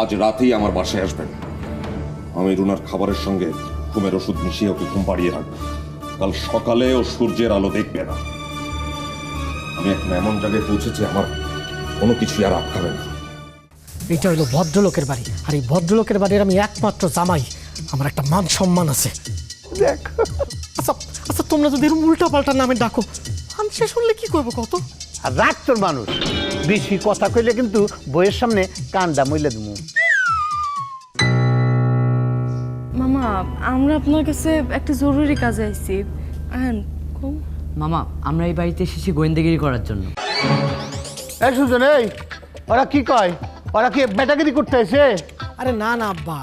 আজ রাতেই আমার বাসায় আসবেন। আমি রুনার খাবারের সঙ্গে ঘুমের ওষুধ মিশিয়ে ওকে ঘুম পাড়িয়ে রাখব। কাল সকালে ও সূর্যের আলো দেখবে না। আমি এখন এমন জায়গায় পৌঁছেছি আমার কোনো কিছুই আর আটকাবে না। এটা হলো ভদ্রলোকের বাড়ি। আর এই ভদ্রলোকের বাড়ির আমি একমাত্র জামাই। আমার একটা মান সম্মান আছে। দেখ। আচ্ছা আচ্ছা তোমরা যদি এরকম উল্টা পাল্টা নামে ডাকো আমি সে শুনলে কি করব কত আর রাগ তোর মানুষ। বেশি কথা কইলে কিন্তু বইয়ের সামনে কান্দা মইলে দিমু। আমরা আপনার কাছে একটা জরুরি কাজে আইছি। আহেন কও। মামা আমরা এই বাড়িতে এসেছি গোয়েন্দাগিরি করার জন্য। এই সুজন এই ওরা কি কয়? ওরা কি বেটাগিরি করতে এসে আরে না না আব্বা।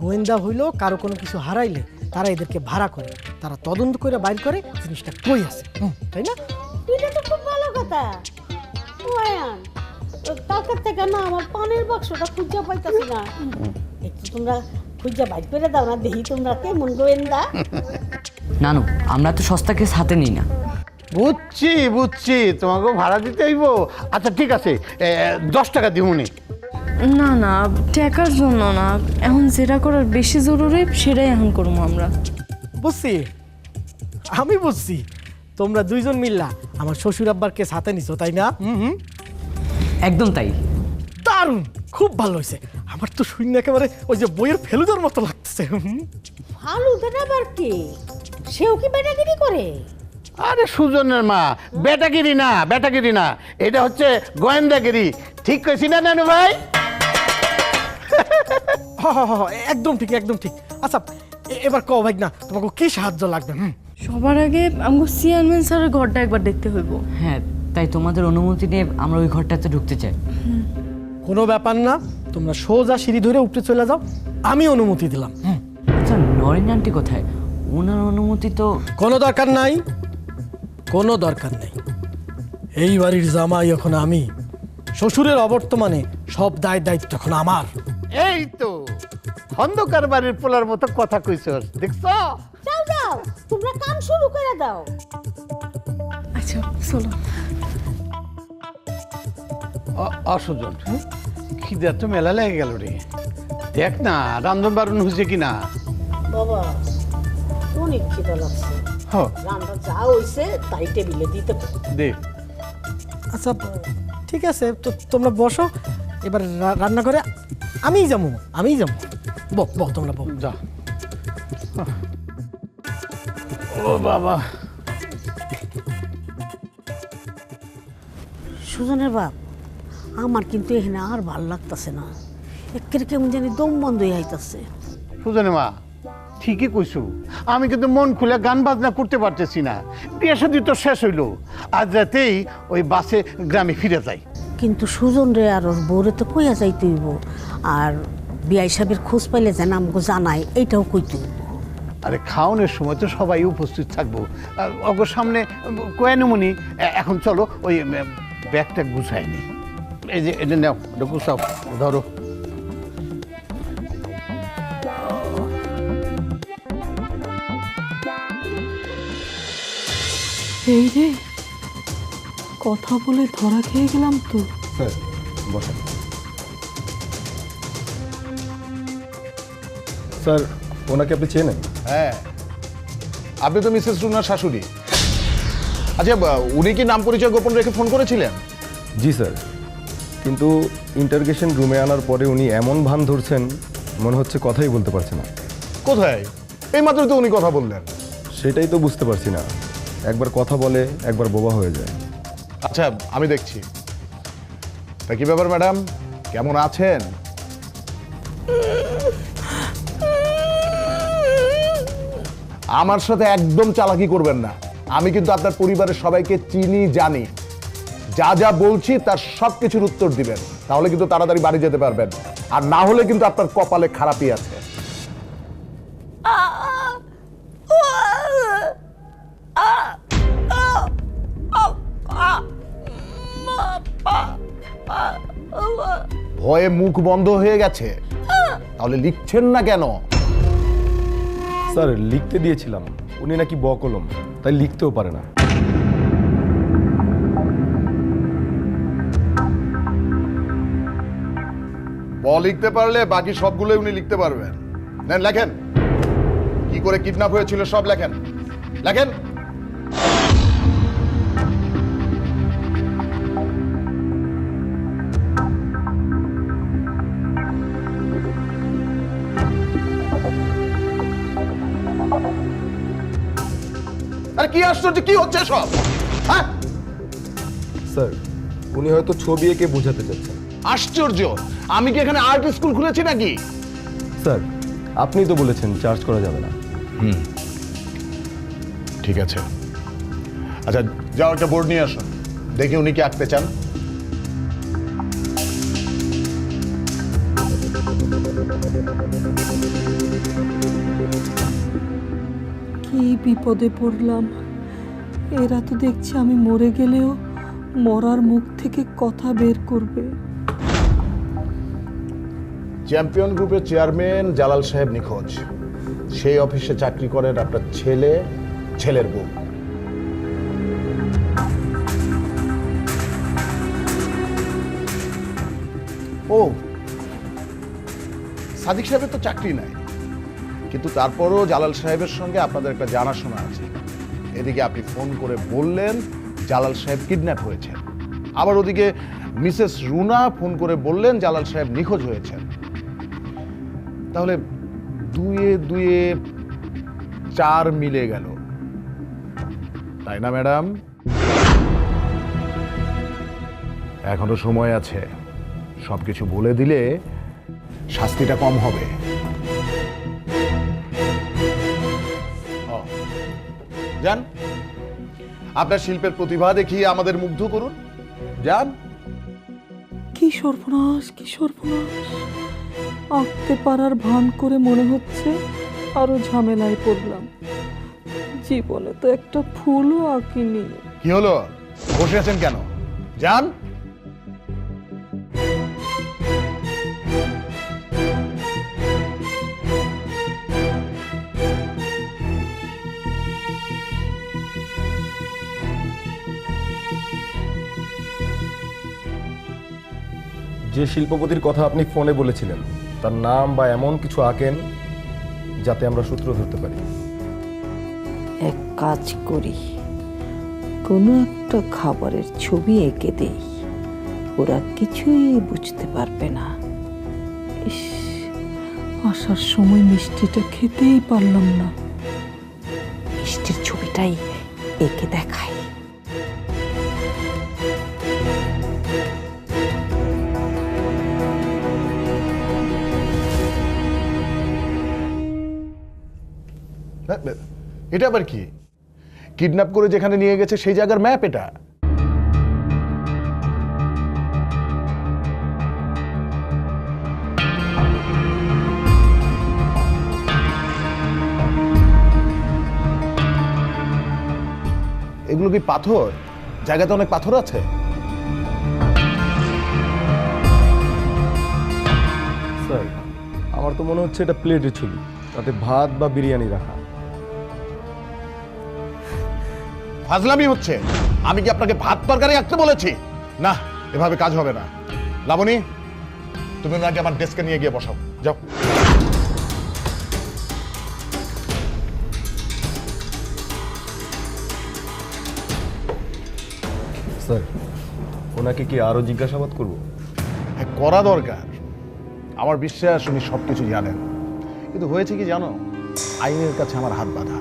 গোয়েন্দা হইল কারও কোনো কিছু হারাইলে তারা এদেরকে ভাড়া করে। তারা তদন্ত করে বাইর করে জিনিসটা কই আছে তাই না? এটা তো খুব ভালো কথা। ওয়ান কালকার থেকে না আমার পানের বাক্সটা খুঁজে পাইতাছি না। একটু তোমরা খুঁজে বাইর করে দাও না দেখি তোমরা কেমন গোয়েন্দা। নানু আমরা তো সস্তা কেস হাতে নিই না। বুঝছি বুঝছি তোমাকে ভাড়া দিতে হইব। আচ্ছা ঠিক আছে এ, দশ টাকা দিমুনি না। না টাকার জন্য না এখন যেটা করার বেশি জরুরি সেটাই এখন করব আমরা। বুঝছি আমি বুঝছি তোমরা দুইজন মিল্লা আমার শ্বশুর আব্বার কেস হাতে নিছো তাই না? হুম হুম একদম তাই। দারুণ! খুব ভালো হয়েছে। আমার তো শূন্য একেবারে ওই যে বইয়ের ফেলুদার মতো লাগতেছে হুম। আবার কি? সেও কি বেটাগিরি করে? আরে সুজনের মা বেটাগিরি না বেটাগিরি না। এটা হচ্ছে গোয়েন্দাগিরি। ঠিক কইছি না নানু ভাই? হ হ হ হ, একদম ঠিক একদম ঠিক। আচ্ছা এবার কও ভাই না তোমাকে কি সাহায্য লাগবে হুম? সবার আগে আমাকে চেয়ারম্যান স্যারের ঘরটা একবার দেখতে হইব। হ্যাঁ তাই তোমাদের অনুমতি নিয়ে আমরা ওই ঘরটাতে ঢুকতে চাই। কোনো ব্যাপার না তোমরা সোজা সিঁড়ি ধরে উপরে চলে যাও আমি অনুমতি দিলাম। হুম। আচ্ছা নরেন আন্টি কোথায়? ওনার অনুমতি তো কোনো দরকার নাই কোনো দরকার নেই। এই বাড়ির জামাই এখন আমি শ্বশুরের অবর্তমানে সব দায় দায়িত্ব এখন আমার। এই তো খন্দকার বাড়ির পোলার মতো কথা কইছস দেখছ? যাও যাও তোমরা কাম শুরু করে দাও। আচ্ছা চলো। অসুজন খিদে তো মেলা লেগে গেল রে। দেখ না রান্ধন বারণ হয়েছে কিনা? বাবা অনেক খিদা লাগছে। হ। রান্না যা হইছে তাই টেবিলে দিতে দে। আচ্ছা ঠিক আছে তো তোমরা বসো। এবার রান্না করে আমিই যাব আমিই যাব। বক বক তোমরা বক যা। ও বাবা। সুজনের বাপ আমার কিন্তু এখানে আর ভালো লাগতাছে না। একের কেমন জানি দম বন্ধ হয়ে আইতাছে। সুজনে মা ঠিকই কইছু। আমি কিন্তু মন খুলে গান বাজনা করতে পারতেছি না। বিয়ে শাদী তো শেষ হইল। আজ রাতেই ওই বাসে গ্রামে ফিরে যাই। কিন্তু সুজন রে আর ওর বউরে তো কইয়া যাইতে হইব। আর বিয়াই সাহেবের খোঁজ পাইলে যেন আমাকে জানাই এইটাও কই হইব। আরে খাওয়ানোর সময় তো সবাই উপস্থিত থাকব। অগর সামনে কয়ানুমনি এখন চলো ওই ব্যাগটা গুছাই নি এই যে এটা নাও এটা গুছাও ধরো এই রে কথা বলে ধরা খেয়ে গেলাম তো। স্যার বসেন। স্যার ওনাকে আপনি চেনেন? হ্যাঁ। আপনি তো মিসেস রুনার শাশুড়ি। আচ্ছা উনি কি নাম পরিচয় গোপন রেখে ফোন করেছিলেন? জি স্যার। কিন্তু ইন্টারগেশন রুমে আনার পরে উনি এমন ভান ধরছেন মনে হচ্ছে কথাই বলতে পারছে না। কোথায়? এই মাত্র তো উনি কথা বললেন। সেটাই তো বুঝতে পারছি না। একবার কথা বলে একবার বোবা হয়ে যায়। আচ্ছা আমি দেখছি। তা কি ব্যাপার ম্যাডাম? কেমন আছেন? আমার সাথে একদম চালাকি করবেন না। আমি কিন্তু আপনার পরিবারের সবাইকে চিনি জানি। যা যা বলছি তার সব কিছুর উত্তর দিবেন। তাহলে কিন্তু তাড়াতাড়ি বাড়ি যেতে পারবেন। আর না হলে কিন্তু আপনার কপালে খারাপই আছে। ভয়ে মুখ বন্ধ হয়ে গেছে। তাহলে লিখছেন না কেন? স্যার, লিখতে দিয়েছিলাম। উনি নাকি বকলম, তাই লিখতেও পারে না। ব লিখতে পারলে বাকি সবগুলোই উনি লিখতে পারবেন। নেন লেখেন। কি করে কিডন্যাপ হয়েছিল সব লেখেন। লেখেন। আরে কি আশ্চর্য কি হচ্ছে সব? হ্যাঁ? স্যার উনি হয়তো ছবি এঁকে বোঝাতে চাচ্ছেন। আশ্চর্য! আমি কি এখানে আর্ট স্কুল খুলেছি নাকি? স্যার আপনি তো বলেছেন চার্জ করা যাবে না। হুম ঠিক আছে। আচ্ছা যাও একটা বোর্ড নিয়ে আসুন দেখি উনি কি আঁকতে চান। কি বিপদে পড়লাম। এরা তো দেখছি আমি মরে গেলেও মরার মুখ থেকে কথা বের করবে। চ্যাম্পিয়ন গ্রুপের চেয়ারম্যান জালাল সাহেব নিখোঁজ। সেই অফিসে চাকরি করেন আপনার ছেলে, ছেলের বউ। ও, সাদিক সাহেবের তো চাকরি নাই। কিন্তু তারপরও জালাল সাহেবের সঙ্গে আপনাদের একটা জানাশোনা আছে। এদিকে আপনি ফোন করে বললেন জালাল সাহেব কিডন্যাপ হয়েছেন। আবার ওদিকে মিসেস রুনা ফোন করে বললেন জালাল সাহেব নিখোঁজ হয়েছেন। তাহলে দুয়ে দুয়ে চার মিলে গেল। তাই না, ম্যাডাম? এখনও সময় আছে। সব কিছু বলে দিলে শাস্তিটা কম হবে। যান। আপনার শিল্পের প্রতিভা দেখিয়ে আমাদের মুগ্ধ করুন। যান। কি সর্বনাশ কি সর্বনাশ। আঁকতে পারার ভান করে মনে হচ্ছে আরও ঝামেলায় পড়লাম। জীবনে তো একটা ফুলও আঁকিনি। কি হলো? বসে আছেন কেন? যান। যে শিল্পপতির কথা আপনি ফোনে বলেছিলেন, তার নাম বা এমন কিছু আঁকেন যাতে আমরা সূত্র ধরতে পারি। এক কাজ করি, কোনো একটা খাবারের ছবি এঁকে দেই, ওরা কিছুই বুঝতে পারবে না। ইস, আসার সময় মিষ্টিটা খেতেই পারলাম না। মিষ্টির ছবিটাই এঁকে দেখাই এটা আবার কি? কিডন্যাপ করে যেখানে নিয়ে গেছে সেই জায়গার ম্যাপ এটা। এগুলো কি পাথর? জায়গাতে অনেক পাথর আছে? স্যার, আমার তো মনে হচ্ছে এটা প্লেটের ছবি। তাতে ভাত বা বিরিয়ানি রাখা। ফাজলামি হচ্ছে। আমি কি আপনাকে ভাত তরকারি আঁকতে বলেছি? না এভাবে কাজ হবে না। লাবণী তুমি ওনাকে আমার ডেস্কে নিয়ে গিয়ে বসাও। যাও। স্যার ওনাকে কি আরও জিজ্ঞাসাবাদ করব? করা দরকার। আমার বিশ্বাস উনি সব কিছু জানেন। কিন্তু হয়েছে কি জানো? আইনের কাছে আমার হাত বাঁধা।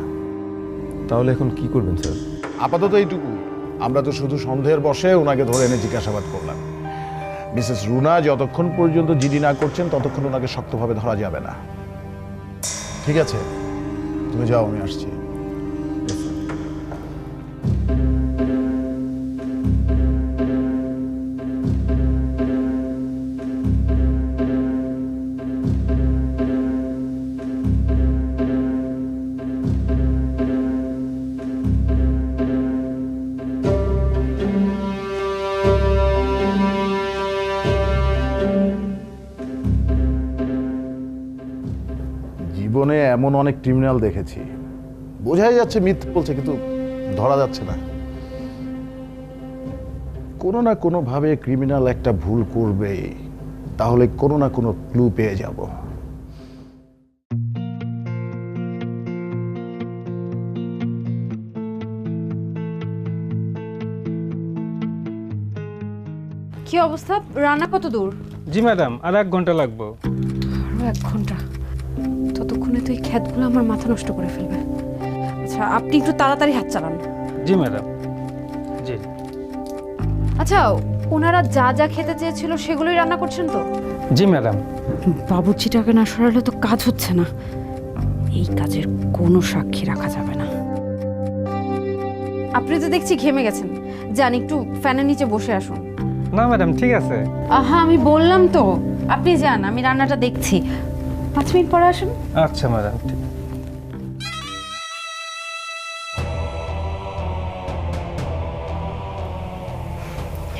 তাহলে এখন কি করবেন স্যার? আপাতত এইটুকু। আমরা তো শুধু সন্দেহের বসে ওনাকে ধরে এনে জিজ্ঞাসাবাদ করলাম। মিসেস রুনা যতক্ষণ পর্যন্ত জিডি না করছেন, ততক্ষণ ওনাকে শক্তভাবে ধরা যাবে না। ঠিক আছে? তুমি যাও, আমি আসছি। জীবনে এমন অনেক ক্রিমিনাল দেখেছি। বোঝাই যাচ্ছে মিথ্যে বলছে কিন্তু ধরা যাচ্ছে না। কোনো না কোনোভাবে ক্রিমিনাল একটা ভুল করবে তাহলে কোনো না কোনো ক্লু পেয়ে যাব। কি অবস্থা? রান্না কত দূর? জি ম্যাডাম আর এক ঘণ্টা লাগবো। আরও এক ঘণ্টা। ততক্ষণে তো এই খ্যাতগুলো আমার মাথা নষ্ট করে ফেলবে। আচ্ছা আপনি একটু তাড়াতাড়ি হাত চালান। জি ম্যাডাম। জি। আচ্ছা ওনারা যা যা খেতে চেয়েছিল সেগুলোই রান্না করছেন তো? জি ম্যাডাম। বাবুর্চিটাকে না সরালে তো কাজ হচ্ছে না। এই কাজের কোনো সাক্ষী রাখা যাবে না। আপনি তো দেখছি ঘেমে গেছেন। যান একটু ফ্যানের নিচে বসে আসুন। না ম্যাডাম ঠিক আছে। আহা আমি বললাম তো। আপনি যান আমি রান্নাটা দেখছি। পাঁচ মিনিট পরে আসুন। আচ্ছা ম্যাডাম ঠিক।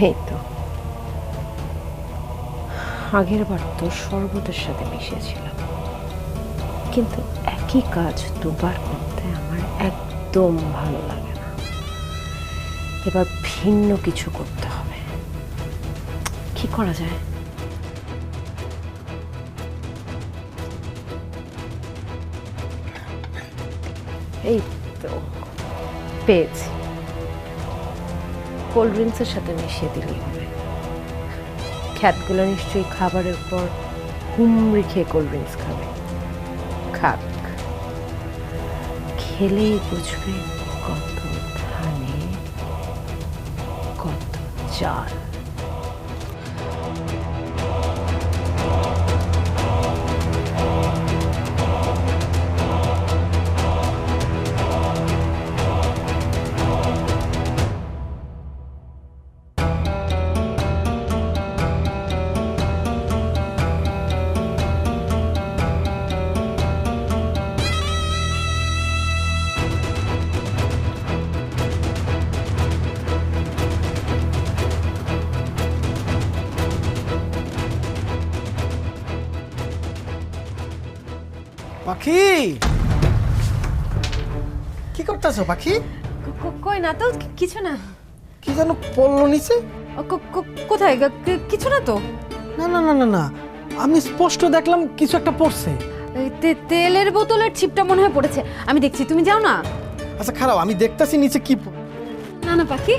এই তো। আগের বার তো শরবতের সাথে মিশিয়েছিলাম। কিন্তু একই কাজ দুবার করতে আমার একদম ভালো লাগে না। এবার ভিন্ন কিছু করতে হবে। কি করা যায়? এই তো, পেয়েছি। কোল্ড ড্রিঙ্কসের সাথে মিশিয়ে দিলেই খ্যাতগুলো নিশ্চয়ই খাবারের পর হুমড়ি খেয়ে কোল্ড ড্রিঙ্কস খাবে। খাক। খেলেই বুঝবে কত ধানে কত চাল পাখি? কি করতেছো পাখি? কই না তো কিছু না। কি যেন পড়ল নিচে? কোথায়? কিছু না তো। না না না না না। আমি স্পষ্ট দেখলাম কিছু একটা পড়ছে। তেলের বোতলের ছিপটা মনে হয় পড়েছে। আমি দেখছি তুমি যাও না। আচ্ছা খারাপ আমি দেখতাছি নিচে কি না না পাখি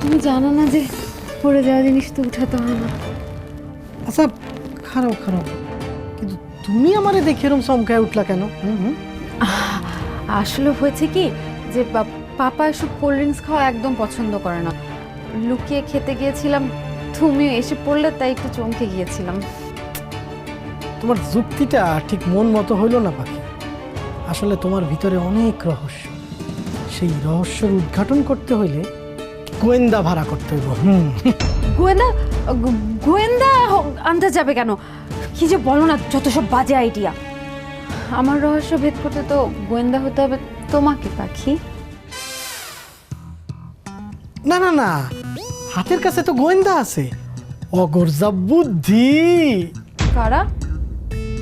তুমি জানো না যে পড়ে যাওয়া জিনিস তো উঠাতে হয় না। আচ্ছা খারাপ খারাপ। তুমি আমারে দেখে এরকম চমকায় উঠলা কেন? আসলে হয়েছে কি যে পাপা এসব কোল্ড ড্রিঙ্কস খাওয়া একদম পছন্দ করে না। লুকিয়ে খেতে গিয়েছিলাম তুমিও এসে পড়লে তাই একটু চমকে গিয়েছিলাম। তোমার যুক্তিটা ঠিক মন মতো হইল না পাখি। আসলে তোমার ভিতরে অনেক রহস্য। সেই রহস্যের উদ্ঘাটন করতে হইলে গোয়েন্দা ভাড়া করতে হইব হুম। গোয়েন্দা গোয়েন্দা আনতে যাবে কেন? কি যে বলো না যত সব বাজে আইডিয়া আমার রহস্য ভেদ করতে তো গোয়েন্দা হতে হবে তোমাকে পাখি। না না না হাতের কাছে তো গোয়েন্দা আছে। অগরজা বুদ্ধি। কারা?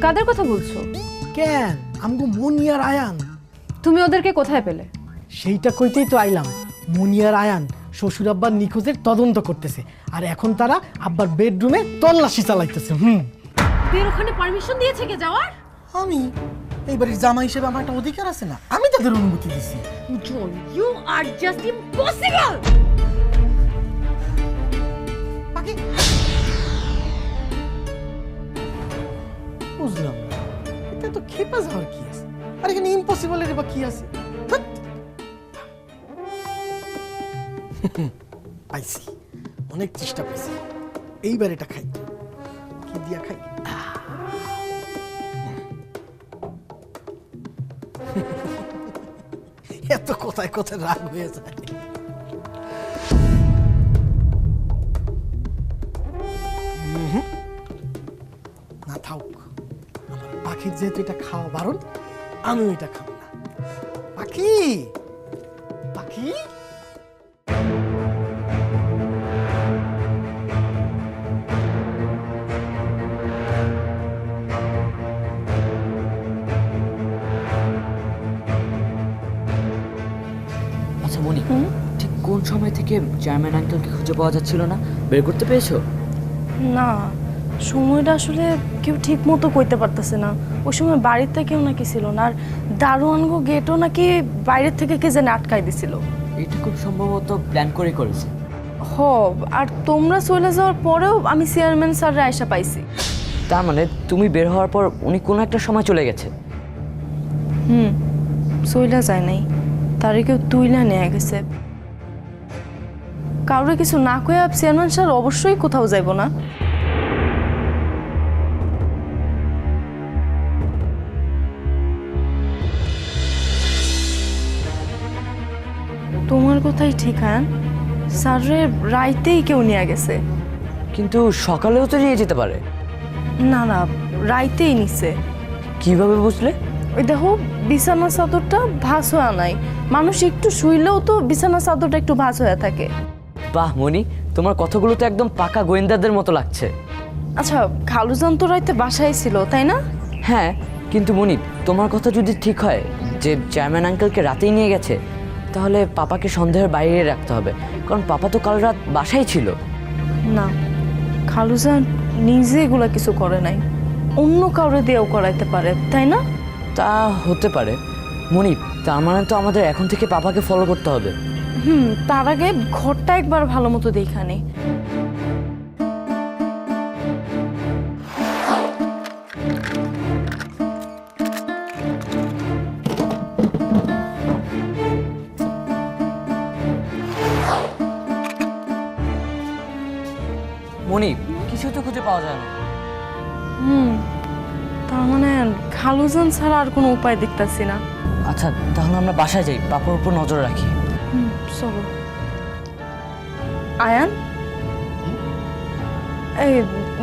কাদের কথা বলছো? কেন? আমগো মনিয়ার আয়ান। তুমি ওদেরকে কোথায় পেলে? সেইটা কইতেই তো আইলাম। মনিয়ার আয়ান শ্বশুর আব্বার নিখোঁজের তদন্ত করতেছে। আর এখন তারা আব্বার বেডরুমে তল্লাশি চালাইতেছে হুম। বের ওখানে পারমিশন দিয়েছে কে যাওয়ার? আমি? এই বাড়ির জামা হিসেবে আমার একটা অধিকার আছে না? আমি তাদের অনুমতি দিছি। John you are just impossible বুঝলাম না। এটা তো খেপা যাওয়ার কি আছে? আর এখানে ইম্পসিবলের বা কি আছে। পাইছি। অনেক চেষ্টা পাইছি। এইবার এটা খাই কি দিয়া খাই এত কোথায় কোথায় রাগ হয়ে যায়। না থাক পাখির যেহেতু এটা খাওয়া বারণ আমিও এটা খাব না পাখি পাখি থেকে চেয়ারম্যান আঙ্কেলকে খুঁজে পাওয়া যাচ্ছিল না? বের করতে পেরেছ? না সময়টা আসলে কেউ ঠিক মতো কইতে পারতেছে না। ওই সময় বাড়িতে কেউ নাকি ছিল না আর দারোয়ানগো গেটও নাকি বাইরের থেকে কে যেন আটকাই দিছিল। এটা খুব সম্ভবত প্ল্যান করে করেছে। হ আর তোমরা চলে যাওয়ার পরেও আমি চেয়ারম্যান স্যাররা আয়সা পাইছি। তার মানে তুমি বের হওয়ার পর উনি কোনো একটা সময় চলে গেছে? হুম চইলা যায় নাই। তারে কেউ তুইলা নিয়ে গেছে। কারোর কিছু না কয়ে চেয়ারম্যান স্যার অবশ্যই কোথাও যাইব না। তোমার কথাই ঠিক হ্যাঁ? স্যারে রাইতেই কেউ নিয়ে গেছে। কিন্তু সকালেও তো নিয়ে যেতে পারে। না না রাইতেই নিছে। কীভাবে বুঝলে? ওই দেখো বিছানা চাদরটা ভাঁজ হওয়া নাই মানুষ একটু শুইলেও তো বিছানা চাদরটা একটু ভাঁজ হয়ে থাকে। বাহ মনি তোমার কথাগুলো তো একদম পাকা গোয়েন্দাদের মতো লাগছে। আচ্ছা খালুজান তো রাইতে বাসায় ছিল তাই না? হ্যাঁ কিন্তু মনি তোমার কথা যদি ঠিক হয় যে চেয়ারম্যান আঙ্কেলকে রাতেই নিয়ে গেছে তাহলে পাপাকে সন্দেহের বাইরে রাখতে হবে কারণ পাপা তো কাল রাত বাসায় ছিল। না খালুজান নিজে এগুলো কিছু করে নাই অন্য কাউরে দিয়েও করাইতে পারে তাই না? তা হতে পারে। মনি তার মানে তো আমাদের এখন থেকে পাপাকে ফলো করতে হবে। হুম তার আগে ঘরটা একবার ভালো মতো দেখা নেই মনি কিছু তো খুঁজে পাওয়া যায় না। হুম তার মানে খালুজান ছাড়া আর কোনো উপায় দেখতাছি না। আচ্ছা তাহলে আমরা বাসায় যাই পাপার উপর নজর রাখি। চলো আয়ান? এই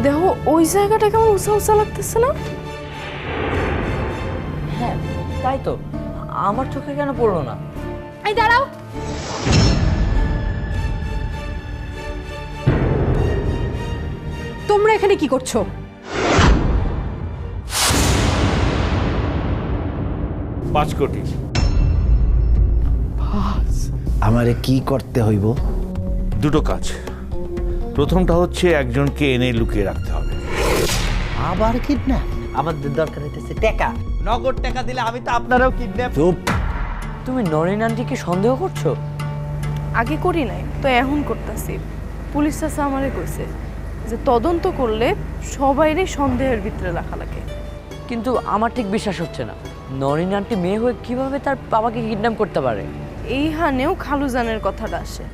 দেখো ওই জায়গাটা কেমন উঁচা উঁচা লাগতেছে না? হ্যাঁ তাই তো। আমার চোখে কেন পড়ল না? এই দাঁড়াও। তোমরা এখানে কি করছ? পাঁচ কোটি। আমারে কি করতে হইব? দুটো কাজ। প্রথমটা হচ্ছে একজনকে এনে লুকিয়ে রাখতে হবে। আবার কিডন্যাপ? আমাদের দরকার হইতেছে টাকা। নগদ টাকা দিলে আমি তো আপনারাও কিডন্যাপ। চুপ। তুমি নরিন আন্টিকে সন্দেহ করছ? আগে করি নাই তো এখন করতেছি। পুলিশ চাষা আমারে কইছে যে তদন্ত করলে সবাইরই সন্দেহের ভিতরে রাখা লাগে। কিন্তু আমার ঠিক বিশ্বাস হচ্ছে না। নরেন আন্টি মেয়ে হয়ে কীভাবে তার বাবাকে কিডন্যাপ করতে পারে? এই হানেও খালুজানের কথাটা আসে।